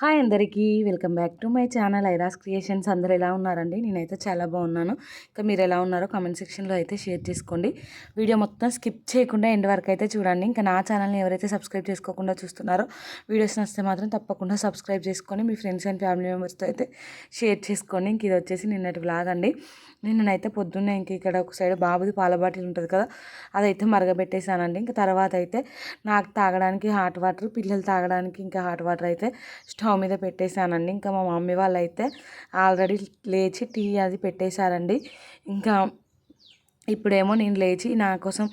Hi అందరికీ welcome back to my channel Airas creations. అందరు ఎలా ఉన్నారండి? నేనైతే చాలా బాగున్నాను. ఇంకా మీరు ఎలా ఉన్నారో కామెంట్ సెక్షన్లో అయితే షేర్ చేసుకోండి. వీడియో మొత్తం స్కిప్ చేయకుండా ఎండ్ వరకు అయితే చూడండి. ఇంకా నా ఛానల్ని ఎవరైతే సబ్స్క్రైబ్ చేసుకోకుండా చూస్తున్నారో వీడియోస్ నచ్చితే మాత్రం తప్పకుండా సబ్స్క్రైబ్ చేసుకొని మీ ఫ్రెండ్స్ అండ్ ఫ్యామిలీ మెంబర్స్తో అయితే షేర్ చేసుకోండి. ఇంక ఇది వచ్చేసి నిన్నటి బ్లాగ్ అండి. నిన్ననైతే పొద్దున్నే ఇంక ఇక్కడ ఒక సైడ్ బాబుది పాల బాటిల్ ఉంటుంది కదా అదైతే మరగబెట్టేశానండి. ఇంకా తర్వాత అయితే నాకు తాగడానికి హాట్ వాటర్ పిల్లలు తాగడానికి ఇంకా హాట్ వాటర్ అయితే స్టవ్ స్టవ్ మీద పెట్టేశానండి. ఇంకా మా మమ్మీ వాళ్ళు అయితే ఆల్రెడీ లేచి టీ అది పెట్టేశారండి. ఇంకా ఇప్పుడేమో నేను లేచి నా కోసం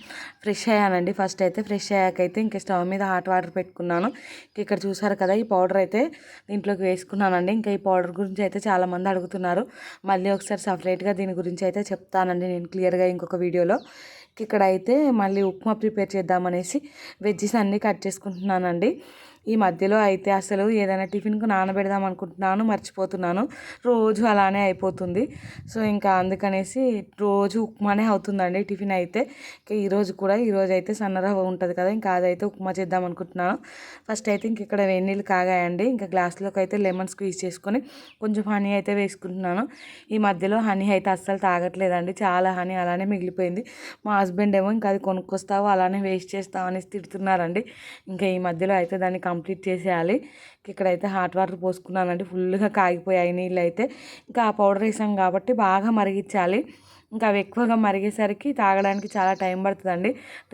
ఫ్రెష్ అయ్యానండి. ఫస్ట్ అయితే ఫ్రెష్ అయ్యాకైతే ఇంకా స్టవ్ మీద హాట్ వాటర్ పెట్టుకున్నాను. ఇక్కడ చూసారు కదా ఈ పౌడర్ అయితే దీంట్లోకి వేసుకున్నానండి. ఇంకా ఈ పౌడర్ గురించి అయితే చాలామంది అడుగుతున్నారు. మళ్ళీ ఒకసారి సపరేట్గా దీని గురించి అయితే చెప్తానండి నేను క్లియర్గా ఇంకొక వీడియోలో. ఇక్కడ అయితే మళ్ళీ ఉప్మా ప్రిపేర్ చేద్దామనేసి వెజ్జెస్ అన్నీ కట్ చేసుకుంటున్నానండి. ఈ మధ్యలో అయితే అసలు ఏదైనా టిఫిన్కు నానబెడదాం అనుకుంటున్నాను మర్చిపోతున్నాను. రోజు అలానే అయిపోతుంది. సో ఇంకా అందుకనేసి రోజు ఉప్మానే అవుతుందండి టిఫిన్ అయితే. ఇంకా ఈరోజు కూడా ఈరోజు అయితే సన్నరవ ఉంటుంది కదా ఇంకా అదైతే ఉప్మా చేద్దాం అనుకుంటున్నాను. ఫస్ట్ అయితే ఇంక ఇక్కడ వెన్నీళ్ళు కాగాయండి. ఇంకా గ్లాస్లోకి అయితే లెమన్ స్క్వీజ్ చేసుకొని కొంచెం హనీ అయితే వేసుకుంటున్నాను. ఈ మధ్యలో హనీ అయితే అస్సలు తాగట్లేదండి. చాలా హనీ అలానే మిగిలిపోయింది. మా హస్బెండ్ ఏమో ఇంకా అది కొనుక్కొస్తావు అలానే వేస్ట్ చేస్తావు అనేసి తిడుతున్నారండి. ఇంకా ఈ మధ్యలో అయితే దాన్ని కంప్లీట్ చేసేయాలి. ఇక్కడైతే హాట్ వాటర్ పోసుకున్నానండి. ఫుల్గా కాగిపోయాయి నీళ్ళు అయితే ఇంకా ఆ పౌడర్ వేసాం కాబట్టి బాగా మరిగించాలి. ఇంకా అవి ఎక్కువగా మరిగేసరికి తాగడానికి చాలా టైం పడుతుందండి.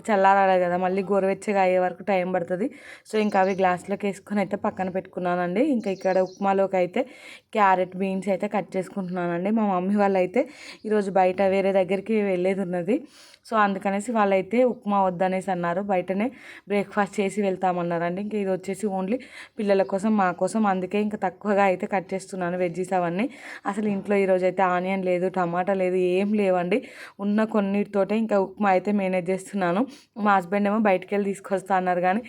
చల్లారాలి కదా మళ్ళీ గోరువెచ్చగా అయ్యే వరకు టైం పడుతుంది. సో ఇంకా అవి గ్లాస్లోకి వేసుకొని అయితే పక్కన పెట్టుకున్నానండి. ఇంకా ఇక్కడ ఉప్మాలోకి అయితే క్యారెట్ బీన్స్ అయితే కట్ చేసుకుంటున్నానండి. మా మమ్మీ వాళ్ళు అయితే ఈరోజు బయట వేరే దగ్గరికి వెళ్ళేది ఉన్నది. సో అందుకనేసి వాళ్ళైతే ఉప్మా వద్దనేసి అన్నారు. బయటనే బ్రేక్ఫాస్ట్ చేసి వెళ్తామన్నారండి. ఇంక ఇది వచ్చేసి ఓన్లీ పిల్లల కోసం మా కోసం. అందుకే ఇంకా తక్కువగా అయితే కట్ చేస్తున్నాను వెజ్జీస్ అవన్నీ. అసలు ఇంట్లో ఈరోజు అయితే ఆనియన్ లేదు టమాటా లేదు ఏం లేవండి. ఉన్న కొన్నిటితోటే ఇంకా ఉప్మా అయితే మేనేజ్ చేస్తున్నాను. మా హస్బెండ్ ఏమో బయటికి వెళ్ళి తీసుకొస్తా అన్నారు కానీ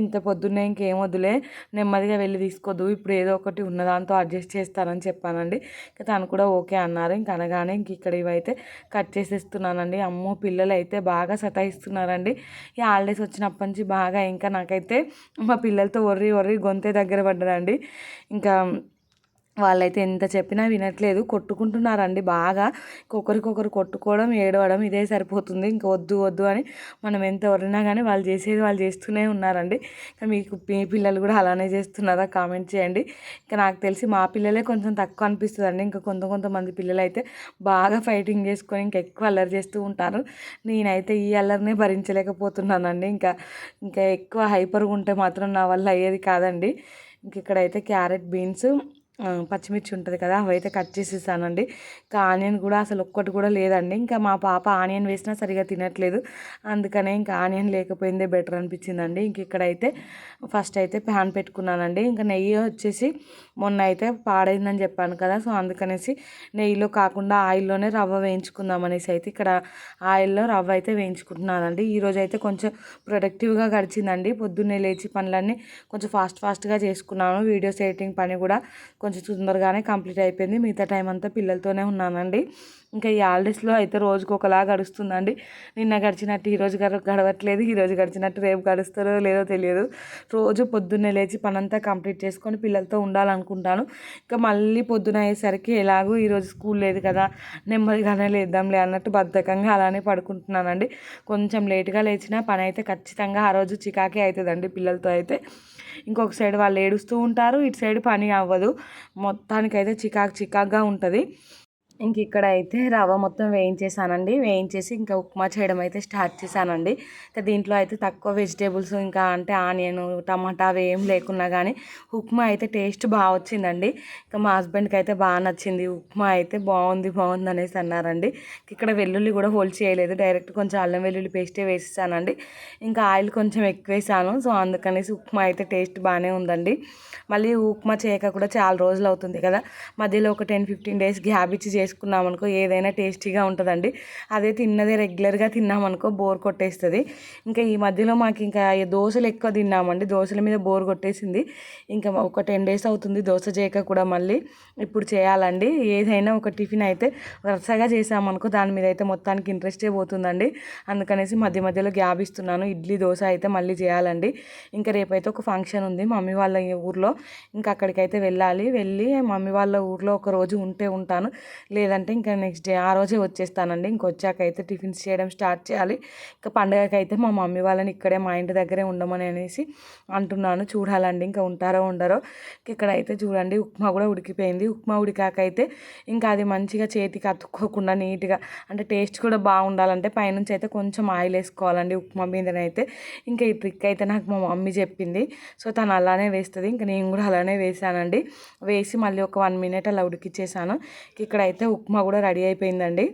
ఇంత పొద్దున్నే ఇంకేం వద్దులే నెమ్మదిగా వెళ్ళి తీసుకోద్దు ఇప్పుడు ఏదో ఒకటి ఉన్న దాంతో అడ్జస్ట్ చేస్తానని చెప్పానండి. ఇంకా తను కూడా ఓకే అన్నారు. ఇంక అనగానే ఇంక ఇక్కడ ఇవైతే కట్ చేసేస్తున్నానండి. అమ్మో పిల్ల పిల్లలు అయితే బాగా సతాయిస్తున్నారండి. ఈ హాలిడేస్ వచ్చినప్పటి నుంచి బాగా ఇంకా నాకైతే మా పిల్లలతో ఒర్రి ఒర్రి గొంతే దగ్గర పడ్డదండి. ఇంకా వాళ్ళైతే ఎంత చెప్పినా వినట్లేదు. కొట్టుకుంటున్నారండి బాగా. ఒకరికొకరు కొట్టుకోవడం ఏడవడం ఇదే సరిపోతుంది. ఇంకా వద్దు వద్దు అని మనం ఎంత ఎవరినా కానీ వాళ్ళు చేసేది వాళ్ళు చేస్తూనే ఉన్నారండి. ఇంకా మీకు మీ పిల్లలు కూడా అలానే చేస్తున్నారా కామెంట్ చేయండి. ఇంకా నాకు తెలిసి మా పిల్లలే కొంచెం తక్కువ అనిపిస్తుందండి. ఇంకా కొంత కొంతమంది పిల్లలు అయితే బాగా ఫైటింగ్ చేసుకొని ఇంకా ఎక్కువ అల్లరి చేస్తూ ఉంటారు. నేనైతే ఈ అల్లరినే భరించలేకపోతున్నానండి. ఇంకా ఇంకా ఎక్కువ హైపర్గా ఉంటే మాత్రం నా వల్ల అయ్యేది కాదండి. ఇంక ఇక్కడైతే క్యారెట్ బీన్స్ పచ్చిమిర్చి ఉంటుంది కదా అవైతే కట్ చేసేసానండి. ఇంకా ఆనియన్ కూడా అసలు ఒక్కటి కూడా లేదండి. ఇంకా మా పాప ఆనియన్ వేసినా సరిగా తినట్లేదు. అందుకనే ఇంకా ఆనియన్ లేకపోయిందే బెటర్ అనిపించిందండి. ఇంక ఇక్కడైతే ఫస్ట్ అయితే ప్యాన్ పెట్టుకున్నానండి. ఇంకా నెయ్యి వచ్చేసి మొన్న అయితే పాడైందని చెప్పాను కదా సో అందుకనేసి నెయ్యిలో కాకుండా ఆయిల్లోనే రవ్వ వేయించుకుందాం అనేసి అయితే ఇక్కడ ఆయిల్లో రవ్వ అయితే వేయించుకుంటున్నానండి. ఈరోజు అయితే కొంచెం ప్రొడక్టివ్గా గడిచిందండి. పొద్దున్నే లేచి పనులన్నీ కొంచెం ఫాస్ట్ ఫాస్ట్గా చేసుకున్నాను. వీడియోస్ ఎడిటింగ్ పని కూడా కొంచెం తొందరగానే కంప్లీట్ అయిపోయింది. మిగతా టైం అంతా పిల్లలతోనే ఉన్నానండి. ఇంకా ఈ హాలిడేస్లో అయితే రోజుకు ఒకలా గడుస్తుందండి. నిన్న గడిచినట్టు ఈరోజు గడవట్లేదు. ఈరోజు గడిచినట్టు రేపు గడుస్తారో లేదో తెలియదు. రోజు పొద్దున్నే లేచి పనంతా కంప్లీట్ చేసుకొని పిల్లలతో ఉండాలనుకుంటాను. ఇంకా మళ్ళీ పొద్దున అయ్యేసరికి ఎలాగో ఈరోజు స్కూల్ లేదు కదా నెమ్మదిగానే లేద్దాంలే అన్నట్టు బద్ధకంగా అలానే పడుకుంటున్నానండి. కొంచెం లేట్గా లేచినా పని అయితే ఖచ్చితంగా ఆ రోజు చికాకే అవుతుందండి పిల్లలతో అయితే. ఇంకొక సైడ్ వాళ్ళు ఏడుస్తూ ఉంటారు. ఇటు సైడ్ పని అవ్వదు. మొత్తానికైతే చికాకు చికాక్గా ఉంటుంది. ఇంక ఇక్కడ అయితే రవ్వ మొత్తం వేయించేసానండి. వేయించేసి ఇంకా ఉప్మా చేయడం అయితే స్టార్ట్ చేశానండి. ఇంకా దీంట్లో అయితే తక్కువ వెజిటేబుల్స్ ఇంకా అంటే ఆనియన్ టమాటా అవి ఏం లేకున్నా కానీ ఉప్మా అయితే టేస్ట్ బాగా వచ్చిందండి. ఇంకా మా హస్బెండ్కి అయితే బాగా నచ్చింది. ఉప్మా అయితే బాగుంది బాగుంది అనేసి అన్నారండి. ఇక్కడ వెల్లుల్లి కూడా హోల్డ్ చేయలేదు. డైరెక్ట్ కొంచెం అల్లం వెల్లుల్లి పేస్టే వేసేసానండి. ఇంకా ఆయిల్ కొంచెం ఎక్కువ వేసాను. సో అందుకనేసి ఉప్మా అయితే టేస్ట్ బాగానే ఉందండి. మళ్ళీ ఉప్మా చేయక కూడా చాలా రోజులు అవుతుంది కదా. మధ్యలో ఒక టెన్ ఫిఫ్టీన్ డేస్ గ్యాప్ ఇచ్చి చేసుకున్నామనుకో ఏదైనా టేస్టీగా ఉంటుందండి. అదే తిన్నదే రెగ్యులర్గా తిన్నామనుకో బోర్ కొట్టేస్తుంది. ఇంకా ఈ మధ్యలో మాకు ఇంకా దోశలు ఎక్కువ తిన్నామండి. దోశల మీద బోర్ కొట్టేసింది. ఇంకా ఒక టెన్ డేస్ అవుతుంది దోశ చేయక కూడా మళ్ళీ ఇప్పుడు చేయాలండి. ఏదైనా ఒక టిఫిన్ అయితే వరుసగా చేసామనుకో దాని మీద అయితే మొత్తానికి ఇంట్రెస్టే పోతుందండి. అందుకనేసి మధ్య మధ్యలో గ్యాప్ ఇస్తున్నాను. ఇడ్లీ దోశ అయితే మళ్ళీ చేయాలండి. ఇంకా రేపైతే ఒక ఫంక్షన్ ఉంది మమ్మీ వాళ్ళ ఊర్లో. ఇంకా అక్కడికైతే వెళ్ళాలి. వెళ్ళి మమ్మీ వాళ్ళ ఊర్లో ఒక రోజు ఉంటే ఉంటాను. లేదంటే ఇంకా నెక్స్ట్ డే ఆ రోజే వచ్చేస్తానండి. ఇంకొచ్చాక అయితే టిఫిన్స్ చేయడం స్టార్ట్ చేయాలి. ఇంకా పండగకి అయితే మా మమ్మీ వాళ్ళని ఇక్కడే మా ఇంటి దగ్గరే ఉండమని అనేసి అంటున్నాను. చూడాలండి ఇంకా ఉంటారో ఉండరో. ఇక్కడ అయితే చూడండి ఉప్మా కూడా ఉడికిపోయింది. ఉప్మా ఉడికాక అయితే ఇంకా అది మంచిగా చేతికి అతుక్కోకుండా నీట్గా అంటే టేస్ట్ కూడా బాగుండాలంటే పైనుంచి అయితే కొంచెం ఆయిల్ వేసుకోవాలండి ఉప్మా మీదనైతే. ఇంకా ఈ ట్రిక్ అయితే నాకు మా మమ్మీ చెప్పింది. సో తను అలానే వేస్తుంది. ఇంకా నేను కూడా అలానే వేసానండి వేసి మళ్ళీ ఒక వన్ మినిట్ అలా ఉడికిచ్చేసాను. ఇక్కడైతే ఉప్మా కూడా రెడీ అయిపోయిందండి.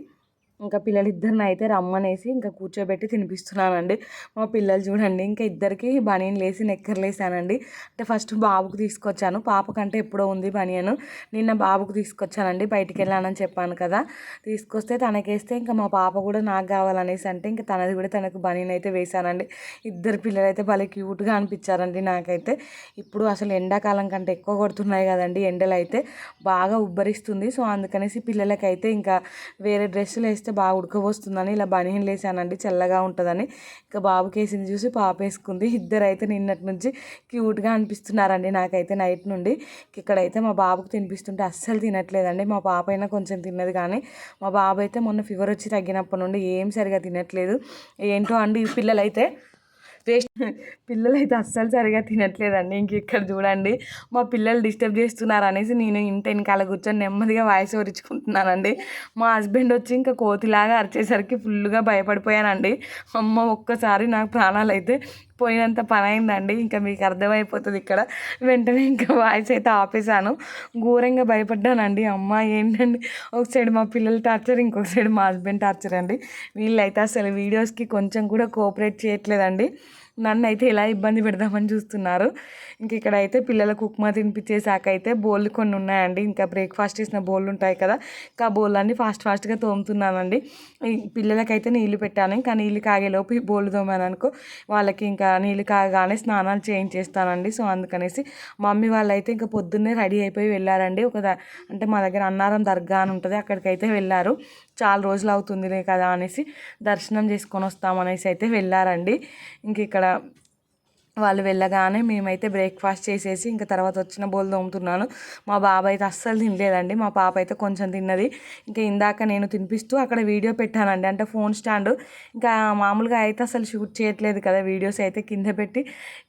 ఇంకా పిల్లలిద్దరిని అయితే రమ్మనేసి ఇంకా కూర్చోబెట్టి తినిపిస్తున్నానండి. మా పిల్లలు చూడండి ఇంకా ఇద్దరికి బనియన్ లేసి నెక్కర్లేసానండి అంటే ఫస్ట్ బాబుకు తీసుకొచ్చాను. పాపకంటే ఎప్పుడో ఉంది బనియన్. నిన్న బాబుకు తీసుకొచ్చానండి బయటికి వెళ్ళానని చెప్పాను కదా. తీసుకొస్తే తనకేస్తే ఇంకా మా పాప కూడా నాకు కావాలనేసి అంటే ఇంకా తనది కూడా తనకు బనియన్ అయితే వేసానండి. ఇద్దరు పిల్లలు అయితే భలే క్యూట్గా అనిపించారండి నాకైతే. ఇప్పుడు అసలు ఎండాకాలం కంటే ఎక్కువ కొడుతున్నాయి కదండి ఎండలు అయితే బాగా ఉబ్బరిస్తుంది. సో అందుకనేసి పిల్లలకైతే ఇంకా వేరే డ్రెస్సులు వేస్తే వేస్తే బాగా ఉడకబోస్తుందని ఇలా బనియన్ లేసానండి చల్లగా ఉంటుందని. ఇంకా బాబు కేసింది చూసి పాప వేసుకుంది ఇద్దరు అయితే నిన్నటి నుంచి క్యూట్గా అనిపిస్తున్నారండి నాకైతే నైట్ నుండి. ఇక్కడైతే మా బాబుకు తినిపిస్తుంటే అస్సలు తినట్లేదండి. మా పాప అయినా కొంచెం తిన్నది కానీ మా బాబు అయితే మొన్న ఫీవర్ వచ్చి తగ్గినప్పటి నుండి ఏం సరిగా తినట్లేదు. ఏంటో అండి ఈ పిల్లలైతే? వేస్ట్. పిల్లలు అయితే అస్సలు సరిగా తినట్లేదండి. ఇంక ఇక్కడ చూడండి. మా పిల్లలు డిస్టర్బ్ చేస్తున్నారు అనేసి నేను ఇంత వెనకాల కూర్చొని నెమ్మదిగా వాయిస్ ఓరించుకుంటున్నానండి మా హస్బెండ్ వచ్చి ఇంకా కోతిలాగా అరిచేసరికి ఫుల్గా భయపడిపోయానండి. అమ్మ ఒక్కసారి నాకు ప్రాణాలు అయితే పోయినంత పని అయిందండి ఇంకా మీకు అర్థమైపోతుంది ఇక్కడ. వెంటనే ఇంకా వాయిస్ అయితే ఆపేశాను. ఘోరంగా భయపడ్డానండి. అమ్మ ఏంటండి? ఒక సైడ్ మా పిల్లలు టార్చర్ ఇంకొక సైడ్ మా హస్బెండ్ టార్చర్ అండి. వీళ్ళైతే అసలు వీడియోస్కి కొంచెం కూడా కోఆపరేట్ చేయట్లేదండి. నన్ను అయితే ఎలా ఇబ్బంది పెడదామని చూస్తున్నారు. ఇంక ఇక్కడైతే అయితే పిల్లలకు ఉప్మా తినిపించేసాక అయితే బోళ్ళు కొన్ని ఉన్నాయండి ఇంకా బ్రేక్ఫాస్ట్ చేసిన బోళ్ళు ఉంటాయి కదా ఇంకా బోళ్ళు అన్నీ ఫాస్ట్ ఫాస్ట్గా తోముతున్నానండి. పిల్లలకైతే నీళ్ళు పెట్టాను. ఇంకా నీళ్ళు కాగేలోపు ఈ బోళ్ళు తోమాను అనుకో వాళ్ళకి ఇంకా నీళ్ళు కాగానే స్నానాలు చేయించేస్తానండి. సో అందుకనేసి మమ్మీ వాళ్ళు అయితే ఇంకా పొద్దున్నే రెడీ అయిపోయి వెళ్ళారండి. ఒక అంటే మా దగ్గర అన్నారం దర్గా అని ఉంటుంది అక్కడికైతే వెళ్ళారు. చాలా రోజులు అవుతుంది కదా అనేసి దర్శనం చేసుకొని వస్తామనేసి అయితే వెళ్ళారండి. ఇంక ఇక్కడ వాళ్ళు వెళ్ళగానే మేమైతే బ్రేక్ఫాస్ట్ చేసేసి ఇంకా తర్వాత వచ్చిన బోల్ తోముతున్నాను. మా బాబు అయితే అస్సలు తినలేదండి. మా పాప అయితే కొంచెం తిన్నది. ఇంకా ఇందాక నేను తినిపిస్తూ అక్కడ వీడియో పెట్టానండి. అంటే ఫోన్ స్టాండ్. ఇంకా మామూలుగా అయితే అసలు షూట్ చేయట్లేదు కదా వీడియోస్ అయితే కింద పెట్టి.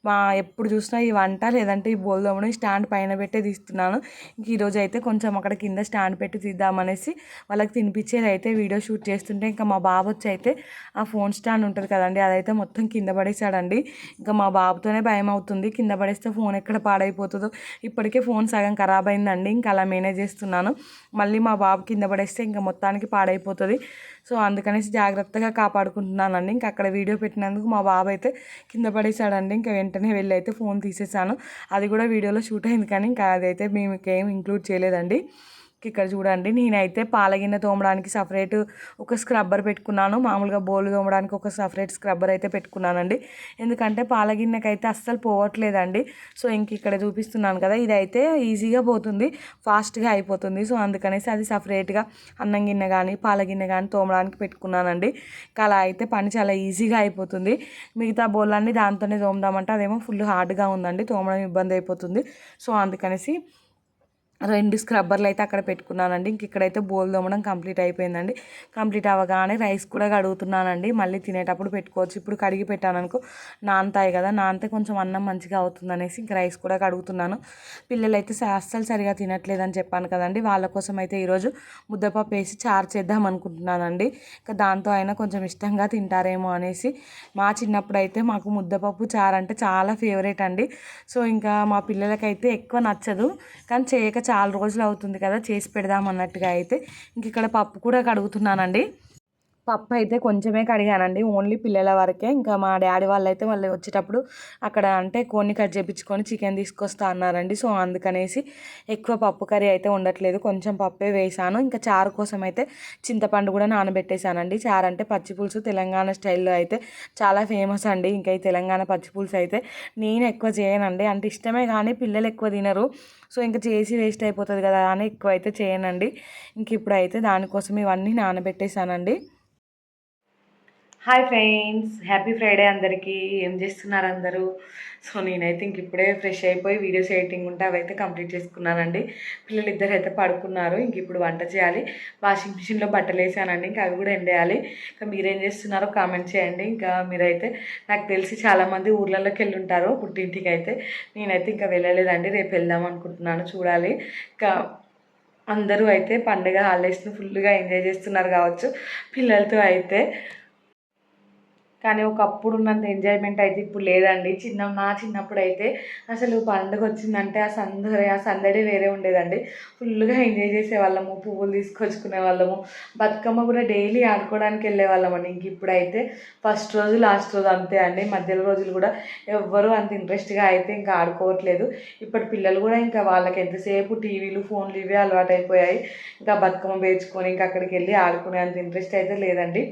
మా ఎప్పుడు చూసినా ఈ వంట లేదంటే ఈ బోల్ తోమడం స్టాండ్ పైన పెట్టే తీస్తున్నాను. ఇంక ఈరోజు అయితే కొంచెం అక్కడ కింద స్టాండ్ పెట్టి తీద్దామనేసి వాళ్ళకి తినిపించేది అయితే వీడియో షూట్ చేస్తుంటే ఇంకా మా బాబు వచ్చి అయితే ఆ ఫోన్ స్టాండ్ ఉంటుంది కదండి. అదైతే మొత్తం కింద పడేసాడండి ఇంకా మా బాబు బాబుతోనే భయం అవుతుంది కింద పడేస్తే ఫోన్ ఎక్కడ పాడైపోతుందో. ఇప్పటికే ఫోన్ సగం ఖరాబ్ అయిందండి ఇంకా అలా మేనేజ్ చేస్తున్నాను. మళ్ళీ మా బాబు కింద పడేస్తే ఇంకా మొత్తానికి పాడైపోతుంది. సో అందుకనేసి జాగ్రత్తగా కాపాడుకుంటున్నానండి. ఇంకా అక్కడ వీడియో పెట్టినందుకు మా బాబు అయితే కింద పడేసాడండి ఇంకా వెంటనే వెళ్ళి అయితే ఫోన్ తీసేసాను అది కూడా వీడియోలో షూట్ అయింది కానీ ఇంకా అదైతే మేము ఇంకేం ఇంక్లూడ్ చేయలేదండి. ఇక్కడ చూడండి నేనైతే పాలగిన్నె తోమడానికి సపరేట్ ఒక స్క్రబ్బర్ పెట్టుకున్నాను. మామూలుగా బోలు తోమడానికి ఒక సపరేట్ స్క్రబ్బర్ అయితే పెట్టుకున్నానండి. ఎందుకంటే పాలగిన్నెకి అయితే అస్సలు పోవట్లేదండి. సో ఇంక ఇక్కడ చూపిస్తున్నాను కదా ఇదైతే ఈజీగా పోతుంది ఫాస్ట్గా అయిపోతుంది. సో అందుకనేసి అది సపరేట్గా అన్నం గిన్నె కానీ పాలగిన్నె కానీ తోమడానికి పెట్టుకున్నానండి. అలా అయితే పని చాలా ఈజీగా అయిపోతుంది. మిగతా బోళ్ళన్నీ దాంతోనే తోమదామంటే అదేమో ఫుల్ హార్డ్గా ఉందండి తోమడం ఇబ్బంది అయిపోతుంది. సో అందుకనేసి రెండు స్క్రబ్బర్లు అయితే అక్కడ పెట్టుకున్నానండి. ఇంక ఇక్కడైతే బోల్ దోమడం కంప్లీట్ అయిపోయిందండి. కంప్లీట్ అవ్వగానే రైస్ కూడా కడుగుతున్నానండి. మళ్ళీ తినేటప్పుడు పెట్టుకోవచ్చు. ఇప్పుడు కడిగి పెట్టాను అనుకో నానతాయి కదా నానితే కొంచెం అన్నం మంచిగా అవుతుంది అనేసి ఇంక రైస్ కూడా కడుగుతున్నాను. పిల్లలు అయితే అస్సలు సరిగా తినట్లేదని చెప్పాను కదండి. వాళ్ళ కోసం అయితే ఈరోజు ముద్దపప్పు వేసి చారు చేద్దాం అనుకుంటున్నానండి. ఇంకా దాంతో అయినా కొంచెం ఇష్టంగా తింటారేమో అనేసి మా చిన్నప్పుడు అయితే మాకు ముద్దపప్పు చారు అంటే చాలా ఫేవరెట్ అండి. సో ఇంకా మా పిల్లలకైతే ఎక్కువ నచ్చదు. కానీ చేయక చాలా రోజులు అవుతుంది కదా చేసి పెడదాం అన్నట్టుగా అయితే. ఇంక ఇక్కడ పప్పు కూడా కడుగుతున్నానండి. పప్పు అయితే కొంచెమే కడిగానండి ఓన్లీ పిల్లల వరకే. ఇంకా మా డాడీ వాళ్ళు అయితే మళ్ళీ వచ్చేటప్పుడు అక్కడ అంటే కొన్ని కట్ చేయించుకొని చికెన్ తీసుకొస్తా అన్నారండి. సో అందుకనేసి ఎక్కువ పప్పు కర్రీ అయితే ఉండట్లేదు. కొంచెం పప్పే వేసాను. ఇంకా చారు కోసం అయితే చింతపండు కూడా నానబెట్టేశానండి. చారు అంటే పచ్చి పులుసు తెలంగాణ స్టైల్లో అయితే చాలా ఫేమస్ అండి. ఇంకా ఈ తెలంగాణ పచ్చి పులుసు అయితే నేను ఎక్కువ చేయనండి. అంటే ఇష్టమే కానీ పిల్లలు ఎక్కువ తినరు. సో ఇంకా చేసి వేస్ట్ అయిపోతుంది కదా అని ఎక్కువ అయితే చేయనండి. ఇంక ఇప్పుడైతే దానికోసం ఇవన్నీ నానబెట్టేశానండి. హాయ్ ఫ్రెండ్స్ హ్యాపీ ఫ్రైడే అందరికీ. ఏం చేస్తున్నారు అందరూ? సో నేనైతే ఇంక ఇప్పుడే ఫ్రెష్ అయిపోయి వీడియోస్ ఎడిటింగ్ ఉంటే అవైతే కంప్లీట్ చేసుకున్నానండి. పిల్లలు ఇద్దరు అయితే పడుకున్నారు ఇంక ఇప్పుడు వంట చేయాలి. వాషింగ్ మిషన్లో బట్టలు వేసానండి ఇంకా అవి కూడా ఎండేయాలి. ఇంకా మీరేం చేస్తున్నారో కామెంట్ చేయండి. ఇంకా మీరైతే నాకు తెలిసి చాలామంది ఊర్లలోకి వెళ్ళి ఉంటారు పుట్టింటికి అయితే నేనైతే ఇంకా వెళ్ళలేదండి రేపు వెళ్దాం అనుకుంటున్నాను చూడాలి. ఇంకా అందరూ అయితే పండుగ హాలిడేస్ని ఫుల్గా ఎంజాయ్ చేస్తున్నారు కావచ్చు. పిల్లలతో అయితే కానీ ఒకప్పుడు ఉన్నంత ఎంజాయ్మెంట్ అయితే ఇప్పుడు లేదండి. చిన్న నా చిన్నప్పుడు అయితే అసలు పండుగ వచ్చిందంటే ఆ సందడి ఆ సందడి వేరే ఉండేదండి. ఫుల్గా ఎంజాయ్ చేసేవాళ్ళము పువ్వులు తీసుకొచ్చుకునే వాళ్ళము బతుకమ్మ కూడా డైలీ ఆడుకోవడానికి వెళ్ళే అని ఇంక ఇప్పుడైతే ఫస్ట్ రోజు లాస్ట్ రోజు అంతే అండి. మధ్యలో రోజులు కూడా ఎవ్వరూ అంత ఇంట్రెస్ట్గా అయితే ఇంకా ఆడుకోవట్లేదు. ఇప్పటి పిల్లలు కూడా ఇంకా వాళ్ళకి ఎంతసేపు టీవీలు ఫోన్లు ఇవే అలవాటు అయిపోయాయి ఇంకా బతుకమ్మ పేర్చుకొని ఇంకా అక్కడికి వెళ్ళి ఆడుకునే అంత ఇంట్రెస్ట్ అయితే లేదండి.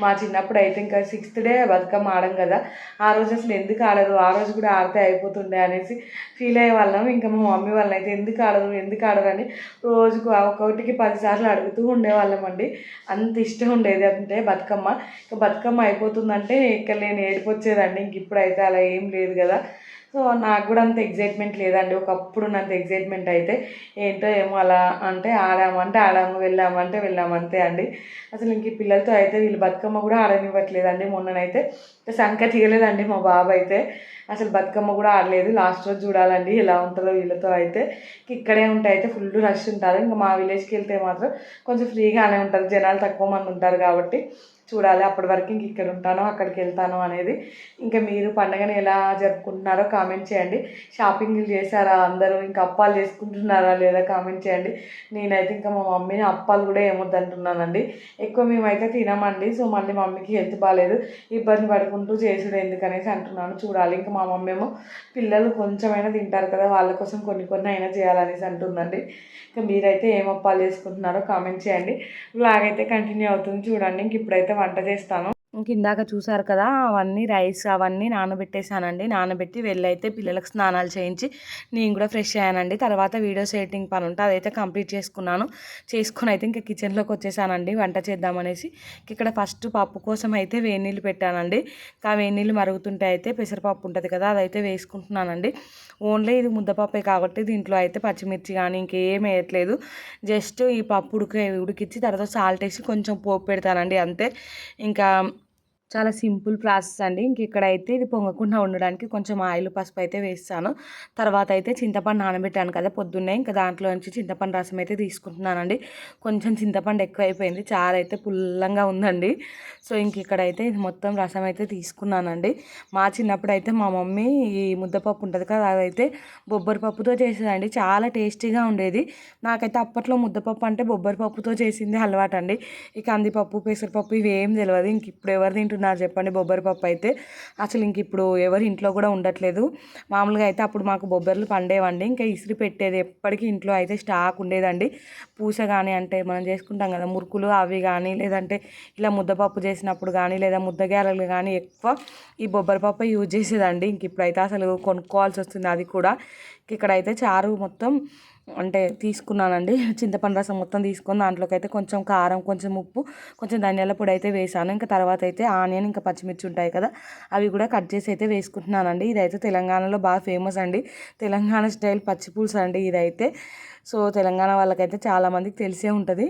మా చిన్నప్పుడు అయితే ఇంకా సిక్స్త్ డే బతుకమ్మ ఆడం కదా. ఆ రోజు అసలు ఎందుకు ఆడరు? ఆ రోజు కూడా ఆడితే అయిపోతుండే అనేసి ఫీల్ అయ్యే వాళ్ళం. ఇంకా మా మమ్మీ వాళ్ళని అయితే ఎందుకు ఆడరు? ఎందుకు ఆడరు అని రోజుకు ఒకటికి పదిసార్లు అడుగుతూ ఉండేవాళ్ళం అండి. అంత ఇష్టం ఉండేది అంటే బతుకమ్మ. ఇంకా బతుకమ్మ అయిపోతుందంటే ఇక్కడ నేను ఏడిపోచ్చేదండి ఇంక ఇప్పుడైతే అలా ఏం లేదు కదా. సో నాకు కూడా అంత ఎగ్జైట్మెంట్ లేదండి. ఒకప్పుడు ఉన్నంత ఎగ్జైట్మెంట్ అయితే ఏంటో ఏమో అలా అంటే ఆడామంటే ఆడాము వెళ్ళామంటే వెళ్ళాము అంతే అండి. అసలు ఇంక పిల్లలతో అయితే వీళ్ళు బతుకమ్మ కూడా ఆడనివ్వట్లేదండి. మొన్ననైతే సంఖ్య తీయలేదండి మా బాబు అయితే. అసలు బతుకమ్మ కూడా ఆడలేదు. లాస్ట్ రోజు చూడాలండి ఎలా ఉంటుందో వీళ్ళతో అయితే. ఇక్కడే ఉంటే అయితే ఫుల్ రష్ ఉంటారు. ఇంకా మా విలేజ్కి వెళ్తే మాత్రం కొంచెం ఫ్రీగానే ఉంటుంది జనాలు తక్కువ మంది ఉంటారు కాబట్టి చూడాలి అప్పటి వరకు ఇంక ఇక్కడ ఉంటాను అక్కడికి వెళ్తాను అనేది. ఇంకా మీరు పండగని ఎలా జరుపుకుంటున్నారో కామెంట్ చేయండి. షాపింగ్లు చేశారా అందరూ? ఇంకా అప్పాలు చేసుకుంటున్నారా లేదా కామెంట్ చేయండి. నేనైతే ఇంకా మా మమ్మీని అప్పాలు కూడా ఏమొద్దంటున్నానండి ఎక్కువ మేమైతే తినమండి సో మళ్ళీ మమ్మీకి హెల్త్ బాగాలేదు ఇబ్బంది పడుకుంటూ చేసుడు ఎందుకనేసి అంటున్నాను. చూడాలి ఇంకా మా మమ్మీ ఏమో పిల్లలు కొంచెమైనా తింటారు కదా వాళ్ళ కోసం కొన్ని కొన్ని అయినా చేయాలనేసి అంటుందండి. ఇంకా మీరైతే ఏం అప్పాలు చేసుకుంటున్నారో కామెంట్ చేయండి. బ్లాగ్ అయితే కంటిన్యూ అవుతుంది చూడండి. ఇంక ఇప్పుడైతే వంట చేస్తాను. ఇందాక చూసారు కదా అవన్నీ రైస్ అవన్నీ నానబెట్టేశానండి. నానబెట్టి వెళ్ళైతే పిల్లలకు స్నానాలు చేయించి నేను కూడా ఫ్రెష్ అయ్యానండి. తర్వాత వీడియో సెట్టింగ్ పని ఉంటే అదైతే కంప్లీట్ చేసుకున్నాను. చేసుకుని అయితే ఇంకా కిచెన్లోకి వచ్చేసానండి వంట చేద్దామనేసి ఇక్కడ ఫస్ట్ పప్పు కోసం అయితే వేడి నీళ్ళు పెట్టానండి. ఆ వేడి నీళ్ళు మరుగుతుంటే అయితే పెసరపప్పు ఉంటుంది కదా అదైతే వేసుకుంటున్నానండి. ఓన్లీ ఇది ముద్దపప్పే కాబట్టి దీంట్లో అయితే పచ్చిమిర్చి కానీ ఇంకేం వేయట్లేదు. జస్ట్ ఈ పప్పు ఉడికి ఉడికిచ్చి తర్వాత సాల్ట్ వేసి కొంచెం పోపు పెడతానండి అంతే. ఇంకా చాలా సింపుల్ ప్రాసెస్ అండి. ఇంక ఇక్కడైతే ఇది పొంగకుండా ఉండడానికి కొంచెం ఆయిల్ పసుపు అయితే వేస్తాను. తర్వాత అయితే చింతపండు నానబెట్టాను కదా పొద్దున్నే ఇంకా దాంట్లో నుంచి చింతపండు రసం అయితే తీసుకుంటున్నానండి. కొంచెం చింతపండు ఎక్కువ అయిపోయింది చారు అయితే పుల్లంగా ఉందండి. సో ఇంక ఇక్కడైతే ఇది మొత్తం రసం అయితే తీసుకున్నానండి. మా చిన్నప్పుడు అయితే మా మమ్మీ ఈ ముద్దపప్పు ఉంటుంది కదా అదైతే బొబ్బరి పప్పుతో చేసేదండి. చాలా టేస్టీగా ఉండేది. నాకైతే అప్పట్లో ముద్దపప్పు అంటే బొబ్బరి పప్పుతో చేసింది అలవాటు అండి ఈ కందిపప్పు పెసరపప్పు ఇవి ఏం తెలియదు ఇంక ఇప్పుడు ఎవరు తింటున్నారు? తింటున్నారు చెప్పండి. బొబ్బరి పప్పు అయితే అసలు ఇంక ఇప్పుడు ఎవరి ఇంట్లో కూడా ఉండట్లేదు. మామూలుగా అయితే అప్పుడు మాకు బొబ్బర్లు పండేవండి. ఇంకా ఇసిరి పెట్టేది ఎప్పటికీ ఇంట్లో అయితే స్టాక్ ఉండేదండి. పూస కానీ అంటే మనం చేసుకుంటాం కదా మురుకులు అవి కానీ లేదంటే ఇలా ముద్దపప్పు చేసినప్పుడు కానీ లేదా ముద్దగారలు కానీ ఎక్కువ ఈ బొబ్బరి పప్పు యూజ్ చేసేదండి. ఇంక ఇప్పుడైతే అసలు కొనుక్కోవాల్సి వస్తుంది అది కూడా. ఇక్కడైతే చారు మొత్తం అంటే తీసుకున్నానండి. చింతపండు రసం మొత్తం తీసుకొని దాంట్లోకి అయితే కొంచెం కారం కొంచెం ఉప్పు కొంచెం ధనియాల పొడి అయితే వేసాను. ఇంకా తర్వాత అయితే ఆనియన్ ఇంకా పచ్చిమిర్చి ఉంటాయి కదా అవి కూడా కట్ చేసి అయితే వేసుకుంటున్నానండి. ఇదైతే తెలంగాణలో బాగా ఫేమస్ అండి. తెలంగాణ స్టైల్ పచ్చి పులుసు అండి ఇదైతే. సో తెలంగాణ వాళ్ళకైతే చాలామందికి తెలిసే ఉంటుంది.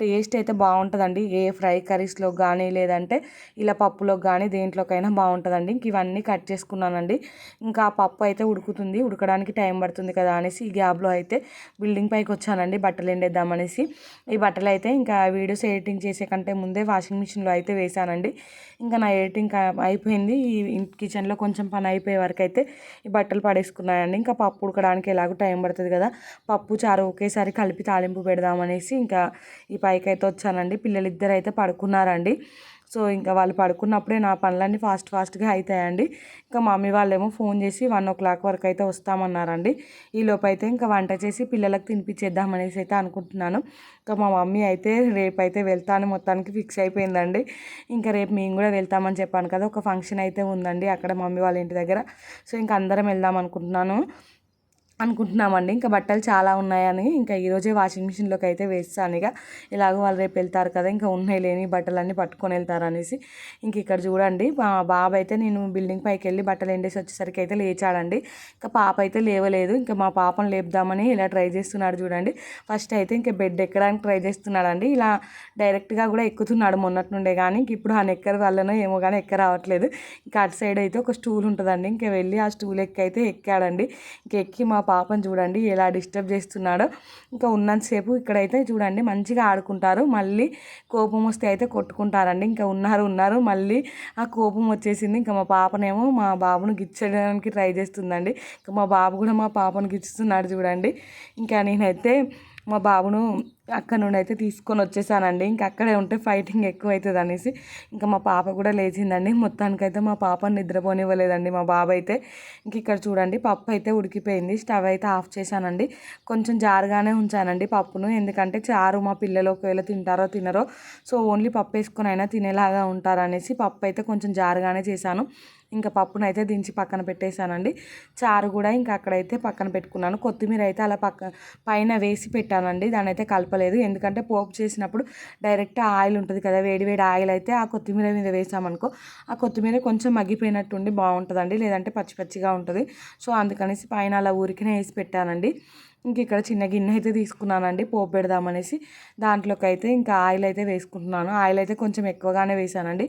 టేస్ట్ అయితే బాగుంటుందండి. ఏ ఫ్రై కర్రీస్లో కానీ లేదంటే ఇలా పప్పులోకి కానీ దేంట్లోకైనా బాగుంటుందండి. ఇంక ఇవన్నీ కట్ చేసుకున్నానండి. ఇంకా ఆ పప్పు అయితే ఉడుకుతుంది. ఉడకడానికి టైం పడుతుంది కదా అనేసి ఈ గ్యాబ్లో అయితే బిల్డింగ్ పైకి వచ్చానండి బట్టలు ఎండేద్దామనేసి. ఈ బట్టలు అయితే ఇంకా వీడియోస్ ఎడిటింగ్ చేసే కంటే ముందే వాషింగ్ మిషన్లో అయితే వేసానండి. ఇంకా నా ఎడిటింగ్ అయిపోయింది. ఈ కిచెన్లో కొంచెం పని అయిపోయే వరకు అయితే ఈ బట్టలు పడేసుకున్నానండి. ఇంకా పప్పు ఉడకడానికి ఎలాగో టైం పడుతుంది కదా. పప్పు చారు ఒకేసారి కలిపి తాలింపు పెడదామనేసి ఇంకా ఈ పైకి అయితే వచ్చానండి. పిల్లలు ఇద్దరు అయితే పడుకున్నారండి. సో ఇంకా వాళ్ళు పడుకున్నప్పుడే నా పనులన్నీ ఫాస్ట్ ఫాస్ట్గా అవుతాయండి ఇంకా మమ్మీ వాళ్ళేమో ఫోన్ చేసి వన్ ఓ క్లాక్ వరకు అయితే వస్తామన్నారండి. ఈలోపు అయితే ఇంకా వంట చేసి పిల్లలకు తినిపించేద్దాం అనేసి అయితే అనుకుంటున్నాను. ఇంకా మా మమ్మీ అయితే రేపు అయితే వెళ్తాను మొత్తానికి ఫిక్స్ అయిపోయిందండి. ఇంకా రేపు మేము కూడా వెళ్తామని చెప్పాను కదా ఒక ఫంక్షన్ అయితే ఉందండి అక్కడ మమ్మీ వాళ్ళ ఇంటి దగ్గర. సో ఇంకా అందరం వెళ్దాం అనుకుంటున్నాను. అనుకుంటున్నామండి. ఇంకా బట్టలు చాలా ఉన్నాయని ఇంకా ఈరోజే వాషింగ్ మిషన్లోకి అయితే వేస్తాను ఇక. ఇలాగో వాళ్ళు రేపు వెళ్తారు కదా ఇంకా ఉన్నాయి లేని బట్టలన్నీ పట్టుకొని వెళ్తారు అనేసి. ఇంక ఇక్కడ చూడండి మా బాబు అయితే నేను బిల్డింగ్ పైకి వెళ్ళి బట్టలు ఎండేసి వచ్చేసరికి అయితే లేచాడండి. ఇంకా పాప అయితే లేవలేదు. ఇంకా మా పాపను లేపుదామని ఇలా ట్రై చేస్తున్నాడు చూడండి. ఫస్ట్ అయితే ఇంకా బెడ్ ఎక్కడానికి ట్రై చేస్తున్నాడండి. ఇలా డైరెక్ట్గా కూడా ఎక్కుతున్నాడు మొన్నటి నుండే కానీ ఇంక ఇప్పుడు ఆ నెక్కర్ వల్లనో ఏమో కానీ ఎక్క రావట్లేదు. ఇంకా అటు సైడ్ అయితే ఒక స్టూల్ ఉంటుందండి. ఇంకా వెళ్ళి ఆ స్టూల్ ఎక్కి అయితే ఎక్కాడండి. ఇంక ఎక్కి మా పాపను చూడండి ఎలా డిస్టర్బ్ చేస్తున్నాడో. ఇంకా ఉన్నంతసేపు ఇక్కడైతే చూడండి మంచిగా ఆడుకుంటారు. మళ్ళీ కోపం వస్తే అయితే కొట్టుకుంటారండి. ఇంకా ఉన్నారు ఉన్నారు. మళ్ళీ ఆ కోపం వచ్చేసింది. ఇంకా మా పాపనేమో మా బాబును గిచ్చడానికి ట్రై చేస్తుందండి. ఇంకా మా బాబు కూడా మా పాపను గిచ్చుతున్నాడు చూడండి. ఇంకా నేనైతే మా బాబును అక్కడ నుండి అయితే తీసుకొని వచ్చేసానండి. ఇంకా అక్కడే ఉంటే ఫైటింగ్ ఎక్కువ అవుతుంది అనేసి ఇంకా మా పాప కూడా లేచిందండి. మొత్తానికైతే మా పాపను నిద్రపోనివ్వలేదండి. మా బాబు అయితే ఇంక ఇక్కడ చూడండి పప్పు అయితే ఉడికిపోయింది. స్టవ్ అయితే ఆఫ్ చేశానండి. కొంచెం జారుగానే ఉంచానండి పప్పును. ఎందుకంటే చారు మా పిల్లలు ఒకవేళ తింటారో తినరో సో ఓన్లీ పప్పు వేసుకొని అయినా తినేలాగా ఉంటారనేసి పప్పు అయితే కొంచెం జారుగానే చేశాను. ఇంకా పప్పును అయితే దించి పక్కన పెట్టేశానండి. చారు కూడా ఇంకా అక్కడైతే పక్కన పెట్టుకున్నాను. కొత్తిమీర అయితే అలా పక్క పైన వేసి పెట్టానండి. దాని అయితే కలపలేదు. ఎందుకంటే పోపు చేసినప్పుడు డైరెక్ట్ ఆయిల్ ఉంటుంది కదా వేడి వేడి ఆయిల్ అయితే ఆ కొత్తిమీర మీద వేసామనుకో ఆ కొత్తిమీర కొంచెం మగ్గిపోయినట్టుండి బాగుంటుందండి. లేదంటే పచ్చి పచ్చిగా ఉంటుంది. సో అందుకనేసి పైన అలా ఊరికినే వేసి పెట్టానండి. ఇంక ఇక్కడ చిన్న గిన్నె అయితే తీసుకున్నానండి. పోపు పెడదామనేసి దాంట్లోకి అయితే ఇంకా ఆయిల్ అయితే వేసుకుంటున్నాను. ఆయిల్ అయితే కొంచెం ఎక్కువగానే వేసానండి.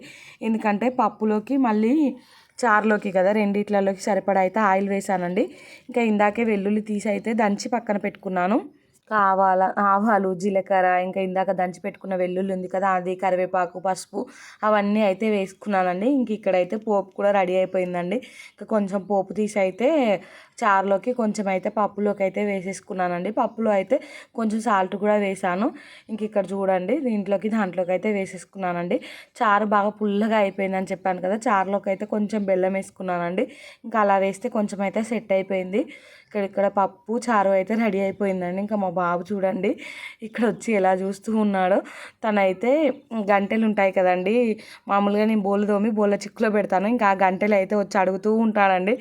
ఎందుకంటే పప్పులోకి మళ్ళీ చారులోకి కదా రెండిట్లలోకి సరిపడా అయితే ఆయిల్ వేసానండి. ఇంకా ఇందాకే వెల్లుల్లి తీసి అయితే దంచి పక్కన పెట్టుకున్నాను. ఆవాల ఆవాలు జీలకర్ర ఇంకా ఇందాక దంచి పెట్టుకున్న వెల్లుల్లి ఉంది కదా అది కరివేపాకు పసుపు అవన్నీ అయితే వేసుకున్నానండి. ఇంక ఇక్కడైతే పోపు కూడా రెడీ అయిపోయిందండి. ఇంకా కొంచెం పోపు తీసి అయితే చారులోకి కొంచెం అయితే పప్పులోకి అయితే వేసేసుకున్నానండి. పప్పులో అయితే కొంచెం సాల్ట్ కూడా వేసాను. ఇంక ఇక్కడ చూడండి దీంట్లోకి దాంట్లోకి అయితే వేసేసుకున్నానండి. చారు బాగా పుల్లగా అయిపోయిందని చెప్పాను కదా చారులోకి అయితే కొంచెం బెల్లం వేసుకున్నానండి. ఇంకా అలా వేస్తే కొంచెం అయితే సెట్ అయిపోయింది. ఇక్కడ ఇక్కడ పప్పు చారు అయితే రెడీ అయిపోయిందండి. ఇంకా మా బాబు చూడండి ఇక్కడ వచ్చి ఎలా చూస్తూ ఉన్నాడో. తనైతే గంటెలు ఉంటాయి కదండి. మామూలుగా నేను బోలు తోమి బోళ్ళ చిక్కులో పెడతాను. ఇంకా ఆ గంటెలు అయితే వచ్చి అడుగుతూ ఉంటాడండి.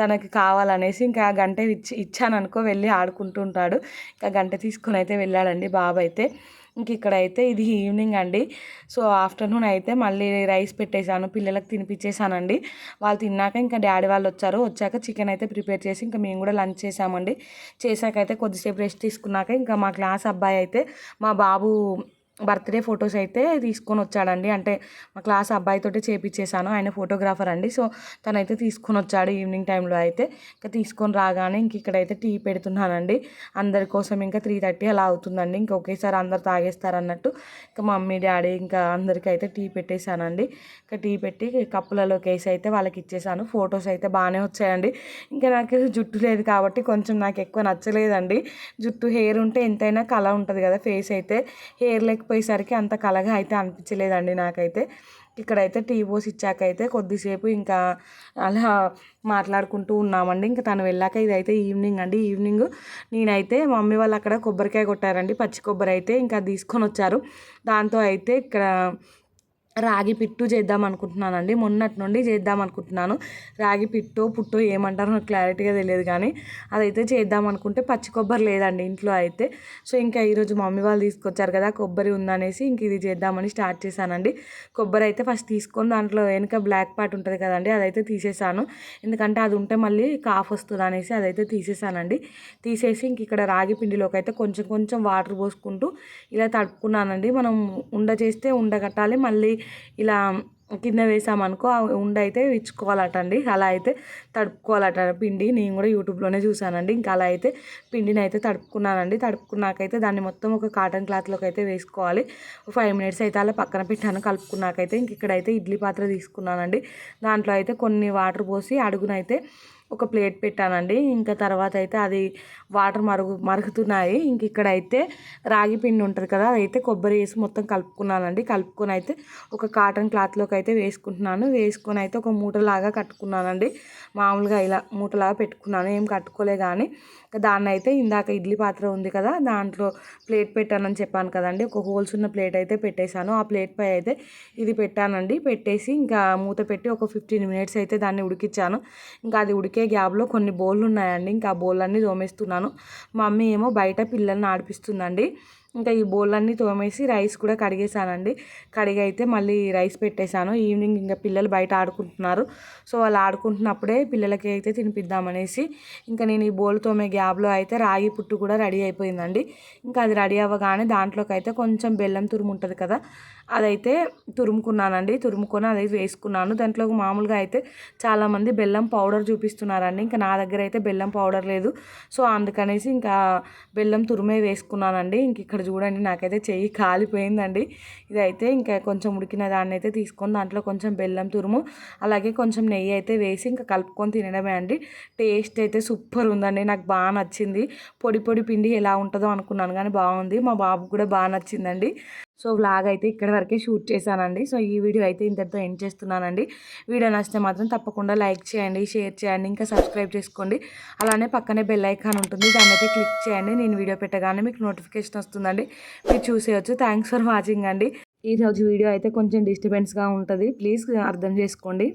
తనకి కావాలనేసి ఇంకా ఆ గంట ఇచ్చి ఇచ్చాననుకో వెళ్ళి ఆడుకుంటూ ఉంటాడు. ఇంకా గంట తీసుకొని అయితే వెళ్ళాడండి బాబు అయితే. ఇంక ఇక్కడైతే ఇది ఈవినింగ్ అండి. సో ఆఫ్టర్నూన్ అయితే మళ్ళీ రైస్ పెట్టేశాను పిల్లలకు తినిపించేశానండి వాళ్ళు తిన్నాక ఇంకా డాడీ వాళ్ళు వచ్చారు. వచ్చాక చికెన్ అయితే ప్రిపేర్ చేసి ఇంకా మేము కూడా లంచ్ చేసామండి చేశాక అయితే కొద్దిసేపు రెస్ట్ తీసుకున్నాక ఇంకా మా క్లాస్ అబ్బాయి అయితే మా బాబు బర్త్డే ఫొటోస్ అయితే తీసుకొని వచ్చాడండి. అంటే మా క్లాస్ అబ్బాయితోటి చేపించేశాను ఆయన ఫోటోగ్రాఫర్ అండి. సో తనైతే తీసుకొని వచ్చాడు ఈవినింగ్ టైంలో అయితే. ఇంకా తీసుకొని రాగానే ఇంక ఇక్కడైతే టీ పెడుతున్నానండి. అందరి కోసం ఇంకా త్రీ థర్టీ అలా అవుతుందండి. ఇంకా ఒకేసారి అందరు తాగేస్తారు అన్నట్టు ఇంకా మమ్మీ డాడీ ఇంకా అందరికీ అయితే టీ పెట్టేశానండి. ఇంకా టీ పెట్టి కప్పులలోకి వేసి అయితే వాళ్ళకి ఇచ్చేసాను. ఫొటోస్ అయితే బాగానే వచ్చాయండి. ఇంకా నాకు జుట్టు లేదు కాబట్టి కొంచెం నాకు ఎక్కువ నచ్చలేదండి. జుట్టు హెయిర్ ఉంటే ఎంతైనా కళ ఉంటుంది కదా ఫేస్ అయితే. హెయిర్ లేక పోయేసరికి అంత కలగా అయితే అనిపించలేదండి నాకైతే. ఇక్కడైతే టీ పోసి ఇచ్చాకైతే కొద్దిసేపు ఇంకా అలా మాట్లాడుకుంటూ ఉన్నామండి. ఇంకా తను వెళ్ళాక ఇదైతే ఈవినింగ్ అండి. ఈవినింగ్ నేనైతే మమ్మీ వాళ్ళు అక్కడ కొబ్బరికాయ కొట్టారండి. పచ్చి కొబ్బరి అయితే ఇంకా తీసుకొని వచ్చారు. దాంతో అయితే ఇక్కడ రాగి పిట్టు చేద్దాం అనుకుంటున్నానండి. మొన్నటి నుండి చేద్దాం అనుకుంటున్నాను. రాగి పిట్టు పుట్టు ఏమంటారో నాకు క్లారిటీగా తెలియదు కానీ అదైతే చేద్దాం అనుకుంటే పచ్చి కొబ్బరి లేదండి ఇంట్లో అయితే. సో ఇంకా ఈరోజు మమ్మీ వాళ్ళు తీసుకొచ్చారు కదా కొబ్బరి ఉందనేసి ఇంక ఇది చేద్దామని స్టార్ట్ చేశానండి. కొబ్బరి అయితే ఫస్ట్ తీసుకొని దాంట్లో వెనుక బ్లాక్ పార్ట్ ఉంటుంది కదండి అదైతే తీసేసాను. ఎందుకంటే అది ఉంటే మళ్ళీ కాఫ్ వస్తుంది అనేసి అదైతే తీసేసానండి. తీసేసి ఇంక ఇక్కడ రాగి పిండిలోకి అయితే కొంచెం కొంచెం వాటర్ పోసుకుంటూ ఇలా తడుపుకున్నానండి. మనం ఉండ చేస్తే ఉండగట్టాలి మళ్ళీ ఇలా కింద వేసామనుకో ఆ ఉండ అయితే ఇచ్చుకోవాలట అండి అలా అయితే తడుపుకోవాలట పిండి. నేను కూడా యూట్యూబ్లోనే చూసానండి ఇంకా అలా అయితే పిండిని అయితే తడుపుకున్నానండి. తడుపుకున్నాకైతే దాన్ని మొత్తం ఒక కాటన్ క్లాత్లోకి అయితే వేసుకోవాలి. ఫైవ్ మినిట్స్ అయితే అలా పక్కన పెట్టాను. కలుపుకున్నాకైతే ఇంక ఇక్కడైతే ఇడ్లీ పాత్ర తీసుకున్నానండి. దాంట్లో అయితే కొన్ని వాటర్ పోసి అడుగునైతే ఒక ప్లేట్ పెట్టానండి. ఇంకా తర్వాత అయితే అది వాటర్ మరుగు మరుగుతున్నాయి. ఇంక ఇక్కడ అయితే రాగి పిండి ఉంటుంది కదా అదైతే కొబ్బరి వేసి మొత్తం కలుపుకున్నానండి. కలుపుకొని అయితే ఒక కాటన్ క్లాత్లోకి అయితే వేసుకుంటున్నాను. వేసుకొని అయితే ఒక మూటలాగా కట్టుకున్నానండి. మామూలుగా ఇలా మూటలాగా పెట్టుకున్నాను. ఏం కట్టుకోలే కానీ దాన్ని అయితే ఇందాక ఇడ్లీ పాత్ర ఉంది కదా దాంట్లో ప్లేట్ పెట్టానని చెప్పాను కదండి. ఒక హోల్స్ ఉన్న ప్లేట్ అయితే పెట్టేశాను. ఆ ప్లేట్ పై అయితే ఇది పెట్టానండి. పెట్టేసి ఇంకా మూత పెట్టి ఒక ఫిఫ్టీన్ మినిట్స్ అయితే దాన్ని ఉడికించాను ఇంకా అది ఉడికే గ్యాప్లో కొన్ని బౌళ్ళు ఉన్నాయండి. ఇంకా ఆ బౌళ్ళన్నీ తోమేస్తున్నాను. మమ్మీ ఏమో బయట పిల్లల్ని ఆడిపిస్తుందండి. ఇంకా ఈ బౌళ్ళన్నీ తోమేసి రైస్ కూడా కడిగేసానండి కడిగి అయితే మళ్ళీ రైస్ పెట్టేశాను. ఈవినింగ్ ఇంకా పిల్లలు బయట ఆడుకుంటున్నారు. సో వాళ్ళు ఆడుకుంటున్నప్పుడే పిల్లలకి అయితే తినిపిద్దామనేసి ఇంకా నేను ఈ బౌల్ తోమే గ్యాబ్లో అయితే రాగి పుట్టు కూడా రెడీ అయిపోయిందండి. ఇంకా అది రెడీ అవ్వగానే దాంట్లోకి అయితే కొంచెం బెల్లం తురుము ఉంటుంది కదా అదైతే తురుముకున్నానండి. తురుముకొని అది వేసుకున్నాను. దాంట్లో మామూలుగా అయితే చాలామంది బెల్లం పౌడర్ చూపిస్తున్నారండి. ఇంకా నా దగ్గర అయితే బెల్లం పౌడర్ లేదు. సో అందుకనేసి ఇంకా బెల్లం తురుమే వేసుకున్నానండి. ఇంక ఇక్కడ చూడండి నాకైతే చెయ్యి కాలిపోయిందండి. ఇదైతే ఇంకా కొంచెం ఉడికిన దాన్ని అయితే తీసుకొని దాంట్లో కొంచెం బెల్లం తురుము అలాగే కొంచెం నెయ్యి అయితే వేసి ఇంకా కలుపుకొని తినడమే అండి. టేస్ట్ అయితే సూపర్ ఉందండి. నాకు బాగా నచ్చింది. పొడి పొడి పిండి ఎలా ఉంటుందో అనుకున్నాను కానీ బాగుంది. మా బాబు కూడా బాగా నచ్చిందండి. సో వ్లాగ్ అయితే ఇక్కడ వరకే షూట్ చేశానండి. సో ఈ వీడియో అయితే ఇంతటితో ఎండ్ చేస్తున్నానండి. వీడియో నచ్చితే మాత్రం తప్పకుండా లైక్ చేయండి షేర్ చేయండి ఇంకా సబ్స్క్రైబ్ చేసుకోండి. అలానే పక్కనే బెల్ ఐకాన్ ఉంటుంది. దాన్ని అయితే క్లిక్ చేయండి. నేను వీడియో పెట్టగానే మీకు నోటిఫికేషన్ వస్తుందండి. మీరు చూసేయచ్చు. థ్యాంక్స్ ఫర్ వాచింగ్ అండి. ఈరోజు వీడియో అయితే కొంచెం డిస్టర్బెన్స్గా ఉంటుంది. ప్లీజ్ అర్థం చేసుకోండి.